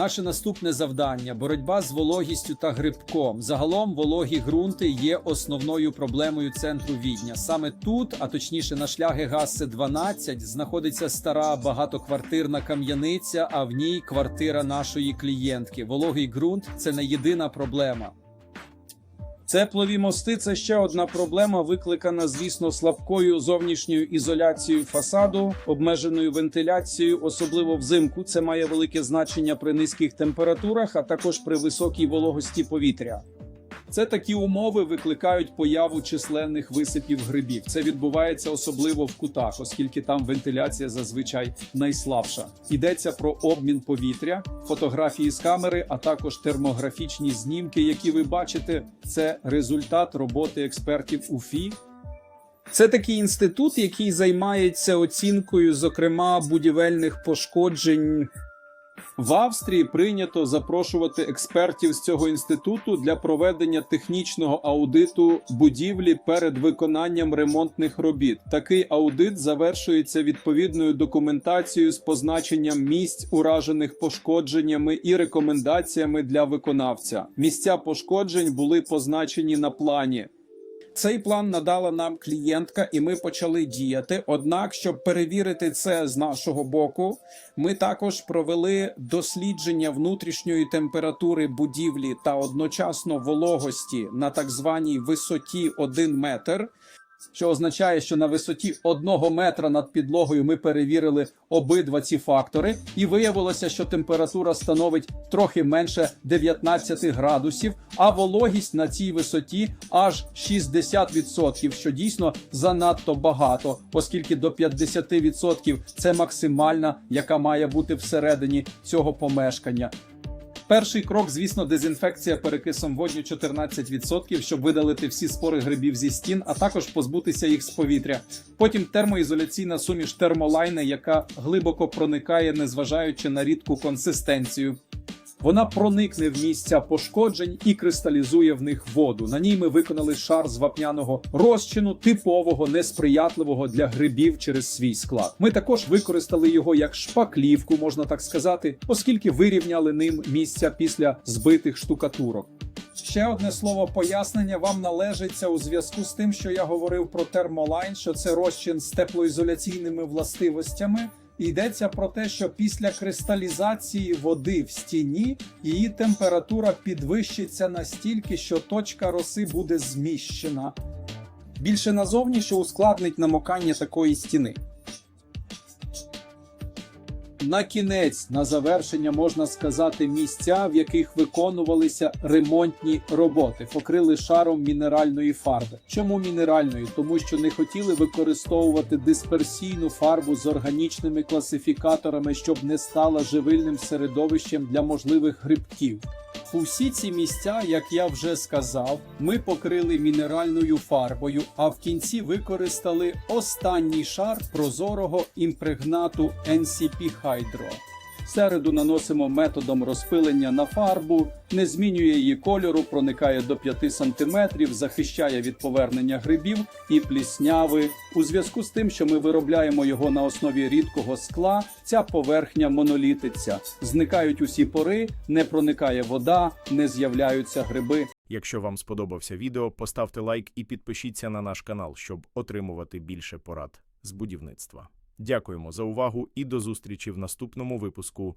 Наше наступне завдання боротьба з вологістю та грибком. Загалом вологі ґрунти є основною проблемою центру Відня. Саме тут, а точніше на шляги Гассе 12, знаходиться стара багатоквартирна кам'яниця, а в ній квартира нашої клієнтки. Вологий ґрунт це не єдина проблема. Теплові мости це ще одна проблема, викликана, звісно, слабкою зовнішньою ізоляцією фасаду, обмеженою вентиляцією, особливо взимку. Це має велике значення при низьких температурах, а також при високій вологості повітря. Це такі умови викликають появу численних висипів грибів. Це відбувається особливо в кутах, оскільки там вентиляція зазвичай найслабша. Йдеться про обмін повітря, фотографії з камери, а також термографічні знімки, які ви бачите. Це результат роботи експертів УФІ. Це такий інститут, який займається оцінкою, зокрема, будівельних пошкоджень. В Австрії прийнято запрошувати експертів з цього інституту для проведення технічного аудиту будівлі перед виконанням ремонтних робіт. Такий аудит завершується відповідною документацією з позначенням місць, уражених пошкодженнями і рекомендаціями для виконавця. Місця пошкоджень були позначені на плані. Цей план надала нам клієнтка, і ми почали діяти. Однак, щоб перевірити це з нашого боку, ми також провели дослідження внутрішньої температури будівлі та одночасно вологості на так званій висоті 1 метр. Що означає, що на висоті одного метра над підлогою ми перевірили обидва ці фактори, і виявилося, що температура становить трохи менше 19 градусів, а вологість на цій висоті аж 60%, що дійсно занадто багато, оскільки до 50% це максимальна, яка має бути всередині цього помешкання. Перший крок, звісно, дезінфекція перекисом водню 14%, щоб видалити всі спори грибів зі стін, а також позбутися їх з повітря. Потім термоізоляційна суміш термолайни, яка глибоко проникає, незважаючи на рідку консистенцію. Вона проникне в місця пошкоджень і кристалізує в них воду. На ній ми виконали шар з вапняного розчину, типового, несприятливого для грибів через свій склад. Ми також використали його як шпаклівку, можна так сказати, оскільки вирівняли ним місця після збитих штукатурок. Ще одне слово пояснення вам належиться у зв'язку з тим, що я говорив про термолайн, що це розчин з теплоізоляційними властивостями. Йдеться про те, що після кристалізації води в стіні її температура підвищиться настільки, що точка роси буде зміщена. Більше назовні, що ускладнить намокання такої стіни. На кінець, на завершення можна сказати, місця, в яких виконувалися ремонтні роботи, покрили шаром мінеральної фарби. Чому мінеральної? Тому що не хотіли використовувати дисперсійну фарбу з органічними класифікаторами, щоб не стала живильним середовищем для можливих грибків. Усі ці місця, як я вже сказав, ми покрили мінеральною фарбою, а в кінці використали останній шар прозорого імпрегнату NCP Hydro. Середу наносимо методом розпилення на фарбу, не змінює її кольору, проникає до 5 см, захищає від повернення грибів і плісняви. У зв'язку з тим, що ми виробляємо його на основі рідкого скла, ця поверхня монолітиться. Зникають усі пори, не проникає вода, не з'являються гриби. Якщо вам сподобався відео, поставте лайк і підпишіться на наш канал, щоб отримувати більше порад з будівництва. Дякуємо за увагу і до зустрічі в наступному випуску